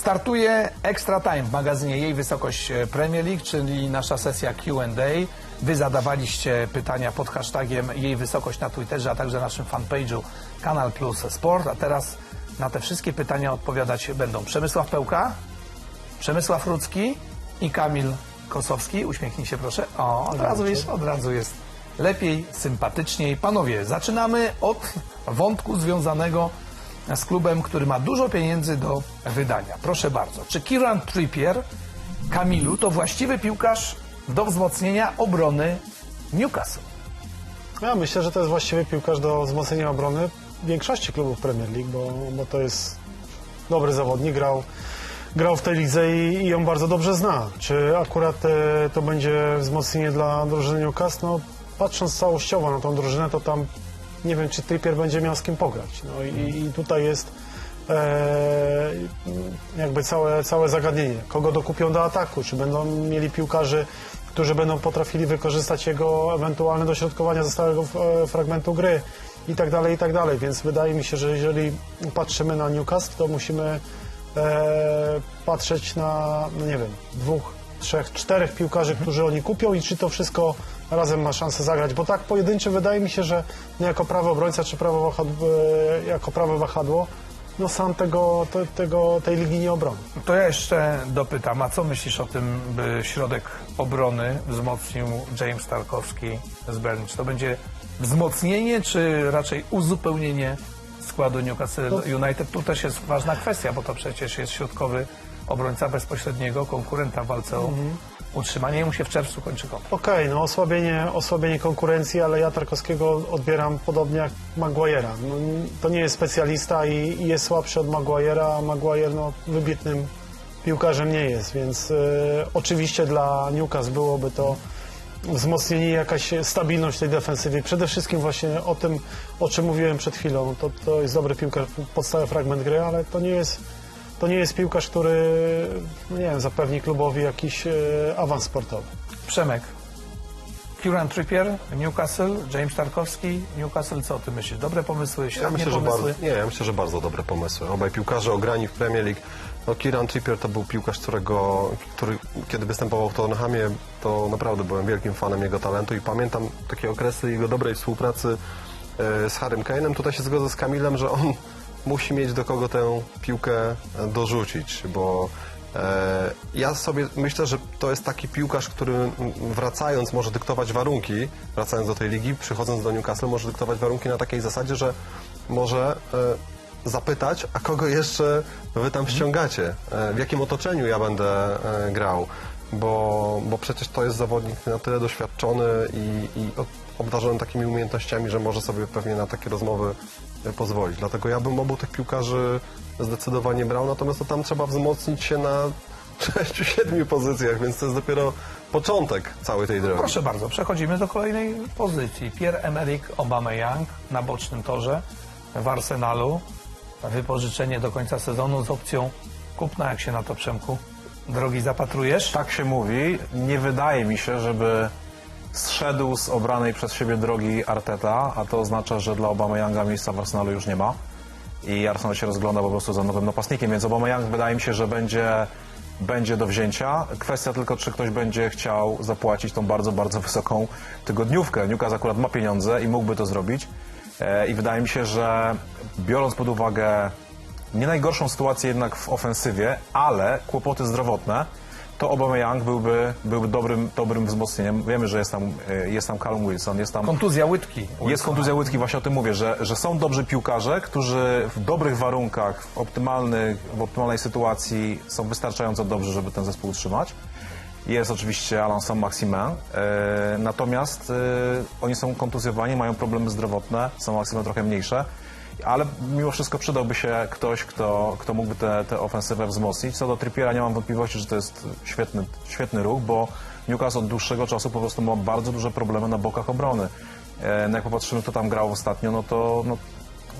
Startuje Extra Time w magazynie Jej Wysokość e, Premier League, czyli nasza sesja Q&A. Wy zadawaliście pytania pod hashtagiem Jej Wysokość na Twitterze, a także naszym fanpage'u Kanal Plus Sport. A teraz na te wszystkie pytania odpowiadać będą Przemysław Pełka, Przemysław Rudzki i Kamil Kosowski. Uśmiechnij się proszę. O, od razu jest, od razu jest lepiej, sympatyczniej. Panowie, zaczynamy od wątku związanego z klubem, który ma dużo pieniędzy do wydania. Proszę bardzo. Czy Kieran Trippier, Kamilu, to właściwy piłkarz do wzmocnienia obrony Newcastle? Ja myślę, że to jest właściwy piłkarz do wzmocnienia obrony większości klubów Premier League, bo, bo to jest dobry zawodnik, grał, grał w tej lidze i, i ją bardzo dobrze zna. Czy akurat e, to będzie wzmocnienie dla drużyny Newcastle? No, patrząc całościowo na tą drużynę, to tam nie wiem, czy Trippier będzie miał z kim pograć. No i, i tutaj jest e, jakby całe, całe zagadnienie. Kogo dokupią do ataku? Czy będą mieli piłkarzy, którzy będą potrafili wykorzystać jego ewentualne dośrodkowania ze stałego e, fragmentu gry i tak dalej, i tak dalej. Więc wydaje mi się, że jeżeli patrzymy na Newcastle, to musimy e, patrzeć na, no nie wiem, dwóch, trzech, czterech piłkarzy, którzy oni kupią i czy to wszystko razem ma szansę zagrać, bo tak pojedynczy wydaje mi się, że no jako prawy obrońca czy prawo wahadło, e, jako prawe wahadło, no sam tego, te, tego, tej ligi nie obroni. To ja jeszcze dopytam, a co myślisz o tym, by środek obrony wzmocnił James Tarkowski z Berlin? Czy to będzie wzmocnienie, czy raczej uzupełnienie składu Newcastle United? Tu też jest ważna kwestia, bo to przecież jest środkowy obrońca bezpośredniego konkurenta w walce o utrzymanie. Mu się w czerwcu kończy kontrakt. Okej, no osłabienie, osłabienie konkurencji, ale ja Tarkowskiego odbieram podobnie jak Maguire'a. No, to nie jest specjalista i, i jest słabszy od Maguire'a, a Maguire no, wybitnym piłkarzem nie jest, więc e, oczywiście dla Newcastle byłoby to wzmocnienie, jakaś stabilność tej defensywie. Przede wszystkim właśnie o tym, o czym mówiłem przed chwilą. To, to jest dobry piłkarz, podstawowy fragment gry, ale to nie jest, to nie jest piłkarz, który no nie wiem, zapewni klubowi jakiś e, awans sportowy. Przemek. Kieran Trippier, Newcastle, James Tarkowski, Newcastle, co ty myślisz? Dobre pomysły, Ja średnie myślę, że pomysły? bardzo, nie, ja myślę, że bardzo dobre pomysły. Obaj piłkarze ograni w Premier League. No, Kieran Trippier to był piłkarz, którego, który kiedy występował w Tottenhamie, to naprawdę byłem wielkim fanem jego talentu i pamiętam takie okresy jego dobrej współpracy e, z Harrym Kane'em. Tutaj się zgodzę z Kamilem, że on musi mieć do kogo tę piłkę dorzucić, bo e, ja sobie myślę, że to jest taki piłkarz, który wracając może dyktować warunki, wracając do tej ligi, przychodząc do Newcastle, może dyktować warunki na takiej zasadzie, że może e, zapytać, a kogo jeszcze wy tam ściągacie, e, w jakim otoczeniu ja będę grał, bo, bo przecież to jest zawodnik na tyle doświadczony i, i obdarzony takimi umiejętnościami, że może sobie pewnie na takie rozmowy e, pozwolić. Dlatego ja bym obu tych piłkarzy zdecydowanie brał, natomiast to tam trzeba wzmocnić się na 6-7 pozycjach, więc to jest dopiero początek całej tej drogi. Proszę bardzo, przechodzimy do kolejnej pozycji. Pierre-Emerick Aubameyang na bocznym torze w Arsenalu. Wypożyczenie do końca sezonu z opcją kupna. Jak się na to, Przemku? Drogi zapatrujesz? Tak się mówi. Nie wydaje mi się, żeby zszedł z obranej przez siebie drogi Arteta, a to oznacza, że dla Aubameyanga miejsca w Arsenalu już nie ma i Arsenal się rozgląda po prostu za nowym napastnikiem, więc Aubameyang wydaje mi się, że będzie, będzie do wzięcia. Kwestia tylko, czy ktoś będzie chciał zapłacić tą bardzo, bardzo wysoką tygodniówkę. Newcastle akurat ma pieniądze i mógłby to zrobić E, i wydaje mi się, że biorąc pod uwagę nie najgorszą sytuację jednak w ofensywie, ale kłopoty zdrowotne, to Aubameyang byłby, byłby dobrym, dobrym wzmocnieniem. Wiemy, że jest tam, e, jest tam Callum Wilson, jest tam Kontuzja łydki. jest kontuzja łydki, właśnie o tym mówię, że, że są dobrzy piłkarze, którzy w dobrych warunkach, w, optymalnych, w optymalnej sytuacji są wystarczająco dobrzy, żeby ten zespół utrzymać. Jest oczywiście Alan Saint-Maximin, e, natomiast e, oni są kontuzjowani, mają problemy zdrowotne, Saint-Maximin trochę mniejsze, ale mimo wszystko przydałby się ktoś, kto, kto mógłby tę te, ofensywę wzmocnić. Co do Trippiera nie mam wątpliwości, że to jest świetny, świetny ruch, bo Newcastle od dłuższego czasu po prostu ma bardzo duże problemy na bokach obrony. E, no jak popatrzymy, kto tam grał ostatnio, no to, no,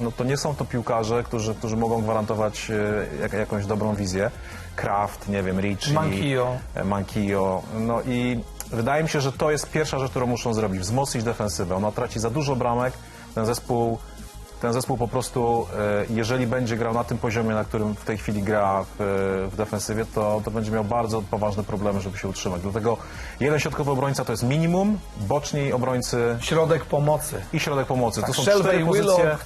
no to nie są to piłkarze, którzy, którzy mogą gwarantować e, jak, jakąś dobrą wizję. Kraft, nie wiem, Ricci, Mankio. e, Mankio. No i wydaje mi się, że to jest pierwsza rzecz, którą muszą zrobić. Wzmocnić defensywę. Ona traci za dużo bramek. Ten zespół ten zespół po prostu, e, jeżeli będzie grał na tym poziomie, na którym w tej chwili gra w, e, w defensywie, to, to będzie miał bardzo poważne problemy, żeby się utrzymać. Dlatego jeden środkowy obrońca to jest minimum, boczni obrońcy Środek pomocy. i środek pomocy. Tak, to są Shelby, cztery pozycje. Willock,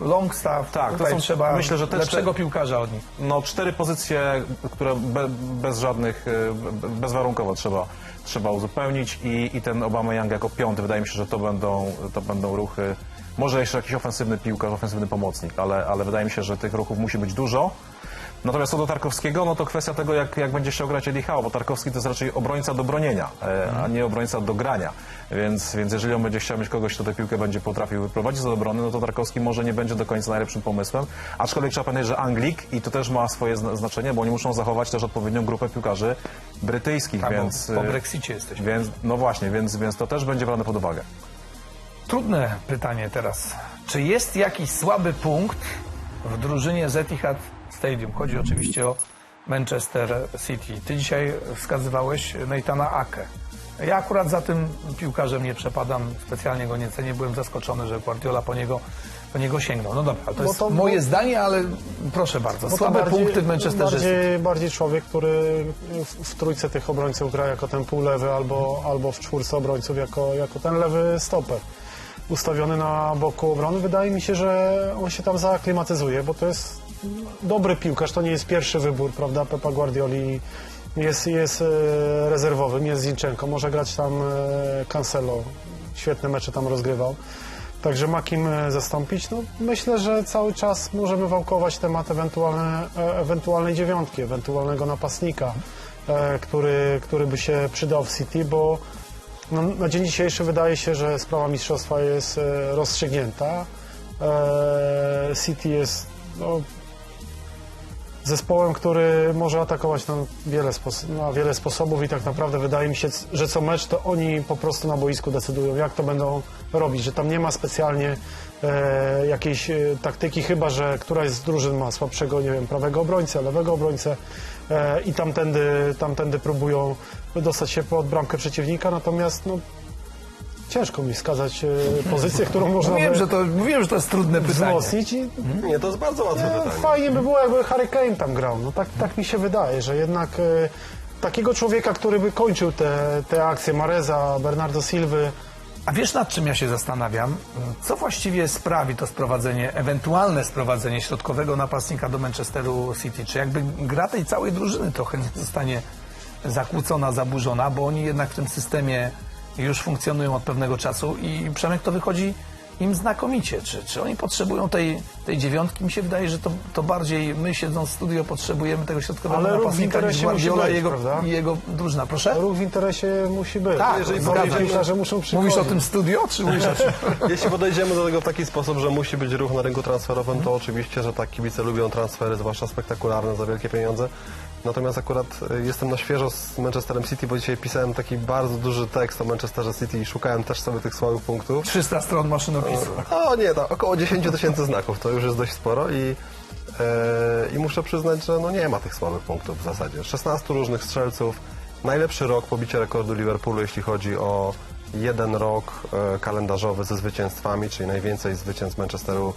Longstaff. Tak, to Tutaj są- trzeba myślę, że te lepszego cztery- piłkarza od nich. no, cztery pozycje, które be, bez żadnych, e, be- bezwarunkowo trzeba, trzeba uzupełnić i, i ten Obama Young jako piąty, wydaje mi się, że to będą, to będą ruchy, może jeszcze jakiś ofensywny piłkarz, ofensywny pomocnik, ale, ale wydaje mi się, że tych ruchów musi być dużo. Natomiast co do Tarkowskiego, no to kwestia tego, jak, jak będzie chciał grać Eddie Howe, bo Tarkowski to jest raczej obrońca do bronienia, e, a nie obrońca do grania. Więc, więc jeżeli on będzie chciał mieć kogoś, kto tę piłkę będzie potrafił wyprowadzić do obrony, no to Tarkowski może nie będzie do końca najlepszym pomysłem. Aczkolwiek trzeba pamiętać, że Anglik i to też ma swoje zna- znaczenie, bo oni muszą zachować też odpowiednią grupę piłkarzy brytyjskich, Tak, więc... bo po e, Brexicie jesteśmy. Więc, no właśnie, więc, więc to też będzie brane pod uwagę. Trudne pytanie teraz. Czy jest jakiś słaby punkt w drużynie z Etihad Stadium? Chodzi oczywiście o Manchester City. Ty dzisiaj wskazywałeś Neitana Ake. Ja akurat za tym piłkarzem nie przepadam, specjalnie go nie cenię. Byłem zaskoczony, że Guardiola po niego, po niego sięgnął. No dobra, to jest to- moje bo- zdanie, ale proszę bardzo. Słabe bardziej- punkty w Manchesterze bardziej, bardziej człowiek, który w, w trójce tych obrońców gra jako ten półlewy albo, albo w czwórce obrońców jako, jako ten lewy stoper. Ustawiony na boku obrony. Wydaje mi się, że on się tam zaaklimatyzuje, bo to jest dobry piłkarz. To nie jest pierwszy wybór, prawda? Pepa Guardioli jest, jest e, rezerwowym, jest Zinchenko. Może grać tam e, Cancelo. Świetne mecze tam rozgrywał. Także ma kim e, zastąpić. No, myślę, że cały czas możemy wałkować temat ewentualne, ewentualnej dziewiątki, ewentualnego napastnika, który, który by się przydał w City, bo no, na dzień dzisiejszy wydaje się, że sprawa mistrzostwa jest e, rozstrzygnięta. E, City jest no, zespołem, który może atakować na wiele, na wiele sposobów i tak naprawdę wydaje mi się, że co mecz to oni po prostu na boisku decydują, jak to będą robić, że tam nie ma specjalnie e, jakiejś e, taktyki, chyba że któraś z drużyn ma słabszego, nie wiem, prawego obrońcę, lewego obrońcę e, i tamtędy, tamtędy próbują dostać się pod bramkę przeciwnika, natomiast no, ciężko mi wskazać e, pozycję, którą można Mówiłem, by że to, mówiłem, że to jest trudne pytanie. wzmocnić i Nie, to jest bardzo łatwe nie, pytanie. fajnie by było, jakby Harry Kane tam grał. No tak, tak mi się wydaje, że jednak e, takiego człowieka, który by kończył te, te akcje, Mareza, Bernardo Silwy, A wiesz nad czym ja się zastanawiam? Co właściwie sprawi to sprowadzenie, ewentualne sprowadzenie środkowego napastnika do Manchesteru City? Czy jakby gra tej całej drużyny trochę nie zostanie zakłócona, zaburzona, bo oni jednak w tym systemie już funkcjonują od pewnego czasu i Przemek to wychodzi im znakomicie. Czy, czy oni potrzebują tej, tej dziewiątki? Mi się wydaje, że to, to bardziej my siedząc w studio potrzebujemy tego środkowego Ale ruch w napastnika niż interesie musi Guardiola i być, jego, prawda? i jego drużyna. Proszę? ruch w interesie musi być. Tak, Jeżeli zgadzam się. piłkarze muszą przychodzić. Mówisz o tym studio, czy mówisz o czym? Jeśli podejdziemy do tego w taki sposób, że musi być ruch na rynku transferowym, to oczywiście, że tak kibice lubią transfery, zwłaszcza spektakularne, za wielkie pieniądze. Natomiast akurat y, jestem na świeżo z Manchesterem City, bo dzisiaj pisałem taki bardzo duży tekst o Manchesterze City i szukałem też sobie tych słabych punktów. 300 stron maszynopisu. O nie, to około 10 tysięcy znaków, to już jest dość sporo i, e, i muszę przyznać, że no nie ma tych słabych punktów w zasadzie. 16 różnych strzelców, najlepszy rok pobicie rekordu Liverpoolu, jeśli chodzi o jeden rok e, kalendarzowy ze zwycięstwami, czyli najwięcej zwycięstw Manchesteru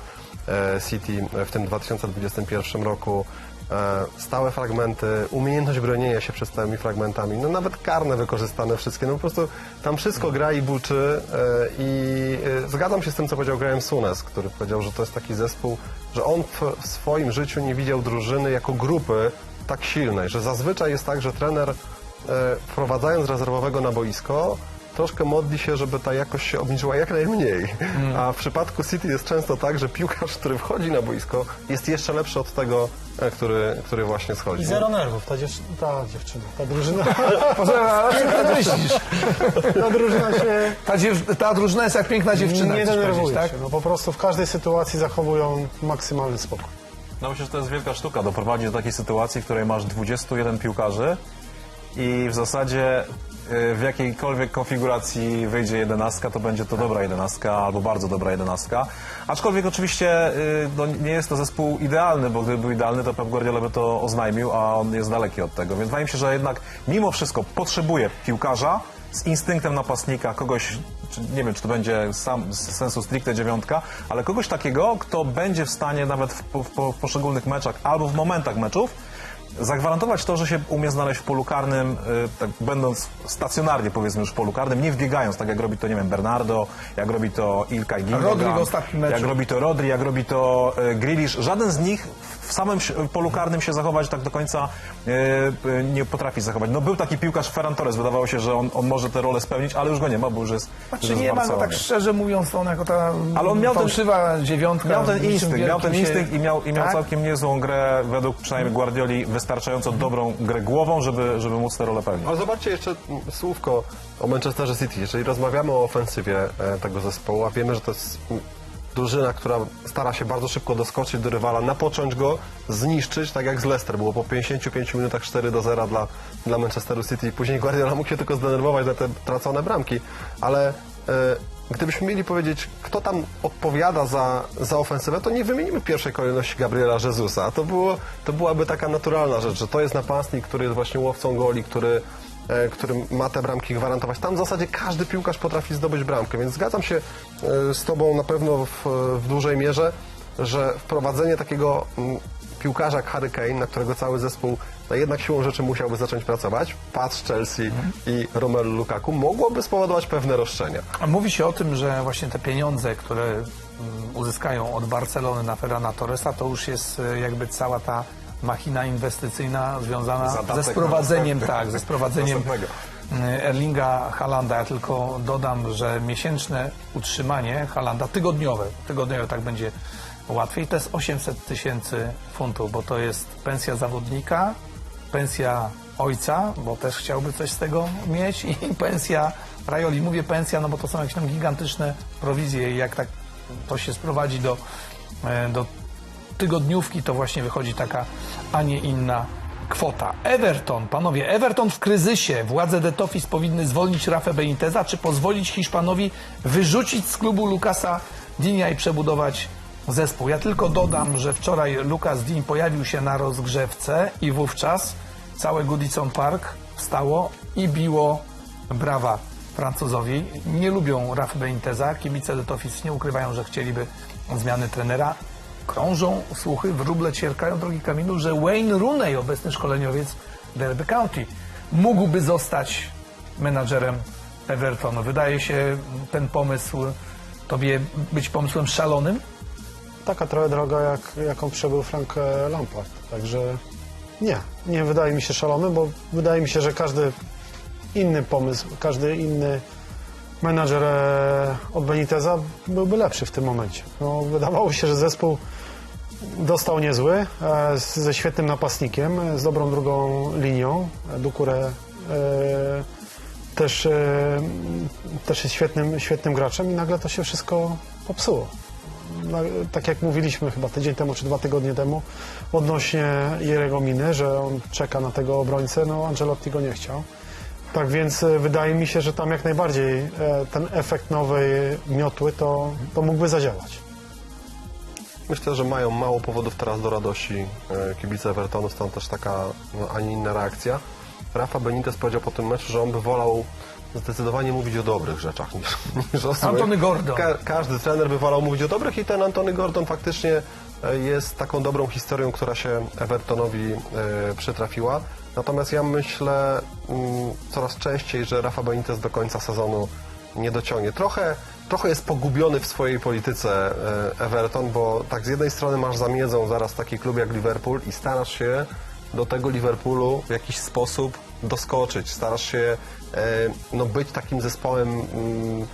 e, City w tym 2021 roku. E, stałe fragmenty, umiejętność bronienia się przed stałymi fragmentami, no nawet karne wykorzystane wszystkie, no po prostu tam wszystko gra i buczy e, i e, zgadzam się z tym, co powiedział Graham Sunes, który powiedział, że to jest taki zespół, że on w, swoim życiu nie widział drużyny jako grupy tak silnej, że zazwyczaj jest tak, że trener wprowadzając rezerwowego na boisko troszkę modli się, żeby ta jakość się obniżyła jak najmniej. A w przypadku City jest często tak, że piłkarz, który wchodzi na boisko jest jeszcze lepszy od tego, e, który, który właśnie schodzi. I zero nerwów, ta, dziew... ta dziewczyna, ta drużyna, Poczekaj, ale myślisz? ta drużyna się Ta, dziew- ta drużyna jest jak piękna dziewczyna. nie denerwuje powiedzieć, się. No po prostu w każdej sytuacji zachowują maksymalny spokój. No myślę, że to jest wielka sztuka doprowadzić do takiej sytuacji, w której masz 21 piłkarzy i w zasadzie y, w jakiejkolwiek konfiguracji wyjdzie jedenastka, to będzie to dobra jedenastka albo bardzo dobra jedenastka. Aczkolwiek oczywiście y, no, nie jest to zespół idealny, bo gdyby był idealny, to Pep Guardiola by to oznajmił, a on jest daleki od tego. Więc wydaje mi się, że jednak mimo wszystko potrzebuje piłkarza z instynktem napastnika, kogoś nie wiem, czy to będzie sam z sensu stricte dziewiątka, ale kogoś takiego, kto będzie w stanie nawet w, w, w poszczególnych meczach albo w momentach meczów zagwarantować to, że się umie znaleźć w polu karnym, y, tak będąc stacjonarnie powiedzmy już w polu karnym, nie wbiegając, tak jak robi to, nie wiem, Bernardo, jak robi to Ilkay Gindogan, Rodri w ostatnim meczu. jak robi to Rodri, jak robi to e, Grealish. Żaden z nich w samym ś- polu karnym się zachować tak do końca e, e, nie potrafi zachować. No był taki piłkarz Ferran Torres, wydawało się, że on, on może tę rolę spełnić, ale już go nie ma, bo już jest, Znaczy nie w ma go tak szczerze mówiąc, on jako ta Ale on miał ten- fałszywa dziewiątka. Miał ten instynkt, miał ten instynkt i miał, i miał Tak? całkiem niezłą grę, według przynajmniej Guardioli, wystarczająco dobrą grę głową, żeby, żeby móc tę rolę pełnić. Ale zobaczcie jeszcze słówko o Manchesterze City. Jeżeli rozmawiamy o ofensywie e, tego zespołu, a wiemy, że to jest drużyna, która stara się bardzo szybko doskoczyć do rywala, napocząć go, zniszczyć, tak jak z Leicester. Było po 55 minutach 4 do 0 dla, dla Manchesteru City później Guardiola mógł się tylko zdenerwować na te tracone bramki. Ale e, gdybyśmy mieli powiedzieć, kto tam odpowiada za, za ofensywę, to nie wymienimy pierwszej kolejności Gabriela Jezusa. To, było, to byłaby taka naturalna rzecz, że to jest napastnik, który jest właśnie łowcą goli, który który ma te bramki gwarantować. Tam w zasadzie każdy piłkarz potrafi zdobyć bramkę, więc zgadzam się e, z Tobą na pewno w, w dużej mierze, że wprowadzenie takiego mm, piłkarza jak Harry Kane, na którego cały zespół no jednak siłą rzeczy musiałby zacząć pracować, patrz Chelsea i Romelu Lukaku, mogłoby spowodować pewne roszczenia. A Mówi się o tym, że właśnie te pieniądze, które mm, uzyskają od Barcelony na Ferrana Torresa, to już jest e, jakby cała ta machina inwestycyjna związana Zadatek ze sprowadzeniem, tak, ze sprowadzeniem mm, Erlinga Halanda. Ja tylko dodam, że miesięczne utrzymanie Halanda, tygodniowe, tygodniowe tak będzie łatwiej, to jest 800 tysięcy funtów, bo to jest pensja zawodnika, pensja ojca, bo też chciałby coś z tego mieć i pensja Rajoli. Mówię pensja, no bo to są jakieś tam gigantyczne prowizje i jak tak to się sprowadzi do, e, do tygodniówki, to właśnie wychodzi taka, a nie inna kwota. Everton, panowie, Everton w kryzysie. Władze Detofis powinny zwolnić Rafę Beniteza, czy pozwolić Hiszpanowi wyrzucić z klubu Lukasa Dinia i przebudować zespół. Ja tylko dodam, że wczoraj Lukas Din pojawił się na rozgrzewce i wówczas całe Goodison Park wstało i biło brawa Francuzowi. Nie lubią Rafy Beniteza. Kibice Detofis nie ukrywają, że chcieliby zmiany trenera. Krążą słuchy, wróble ćwierkają, drogi Kamilu, że Wayne Rooney, obecny szkoleniowiec Derby County, mógłby zostać menadżerem Evertonu. Wydaje się ten pomysł tobie być pomysłem szalonym? Taka trochę droga, jak, jaką przebył Frank e, Lampard. Także nie, nie wydaje mi się szalony, bo wydaje mi się, że każdy inny pomysł, każdy inny menadżer e, od Beniteza byłby lepszy w tym momencie. No, wydawało się, że zespół dostał niezły, e, ze świetnym napastnikiem, z dobrą drugą linią. Dukurę e, też, też jest świetnym, świetnym graczem i nagle to się wszystko popsuło. Tak jak mówiliśmy chyba tydzień temu czy dwa tygodnie temu odnośnie Jerego Miny, że on czeka na tego obrońcę, no Ancelotti go nie chciał. Tak więc e, wydaje mi się, że tam jak najbardziej e, ten efekt nowej miotły to, to mógłby zadziałać. Myślę, że mają mało powodów teraz do radości e, kibice Evertonu, stąd też taka, no, a nie inna reakcja. Rafa Benitez powiedział po tym meczu, że on by wolał zdecydowanie mówić o dobrych rzeczach niż, niż o złych. Antony Gordon. Ka- każdy trener by wolał mówić o dobrych i ten Antony Gordon faktycznie jest taką dobrą historią, która się Evertonowi e, przytrafiła. Natomiast ja myślę mm, coraz częściej, że Rafa Benitez do końca sezonu nie dociągnie. Trochę, trochę jest pogubiony w swojej polityce e, Everton, bo tak z jednej strony masz za miedzą zaraz taki klub jak Liverpool i starasz się do tego Liverpoolu w jakiś sposób doskoczyć. Starasz się e, no, być takim zespołem, mm,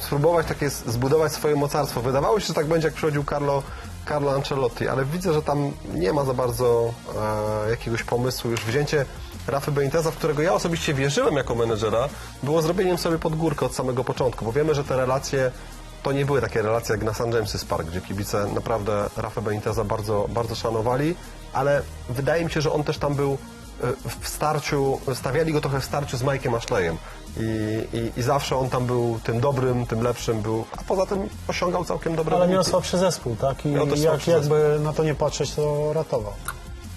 spróbować takie zbudować swoje mocarstwo. Wydawało się, że tak będzie, jak przychodził Carlo, Carlo Ancelotti, ale widzę, że tam nie ma za bardzo e, jakiegoś pomysłu. Już wzięcie Rafy Beniteza, w którego ja osobiście wierzyłem jako menedżera, było zrobieniem sobie pod górkę od samego początku, bo wiemy, że te relacje to nie były takie relacje jak na St. James's Park, gdzie kibice naprawdę Rafę Beniteza bardzo, bardzo szanowali, ale wydaje mi się, że on też tam był w starciu, stawiali go trochę w starciu z Mike'em Ashleyem I, i, i zawsze on tam był tym dobrym, tym lepszym był, a poza tym osiągał całkiem dobre Ale miał wyniki. słabszy zespół, tak? I Miał też jak, słabszy jakby na to nie patrzeć, to ratował.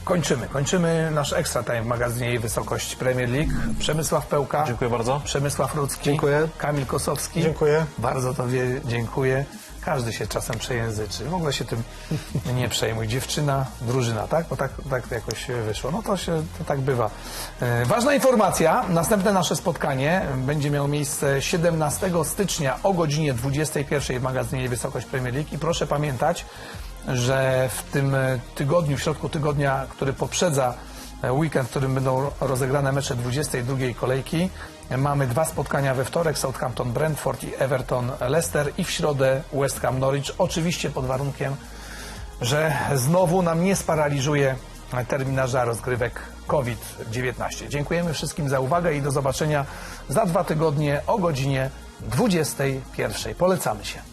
Kończymy. Kończymy nasz extra time w magazynie jej wysokość Premier League. Przemysław Pełka. Dziękuję bardzo. Przemysław Rudzki. Dziękuję. Kamil Kosowski. Dziękuję. Bardzo Tobie dziękuję. Każdy się czasem przejęzyczy. W ogóle się tym nie przejmuj. Dziewczyna, drużyna, tak? Bo tak, tak jakoś wyszło. No to się to tak bywa. E, Ważna informacja. Następne nasze spotkanie będzie miało miejsce 17 stycznia o godzinie 21 w magazynie Wysokość Premier League. I proszę pamiętać, że w tym tygodniu, w środku tygodnia, który poprzedza e, weekend, w którym będą rozegrane mecze 22 kolejki. Mamy dwa spotkania we wtorek, Southampton Brentford i Everton Leicester i w środę West Ham Norwich. Oczywiście pod warunkiem, że znowu nam nie sparaliżuje terminarza rozgrywek COVID-19. Dziękujemy wszystkim za uwagę i do zobaczenia za dwa tygodnie o godzinie 21. Polecamy się.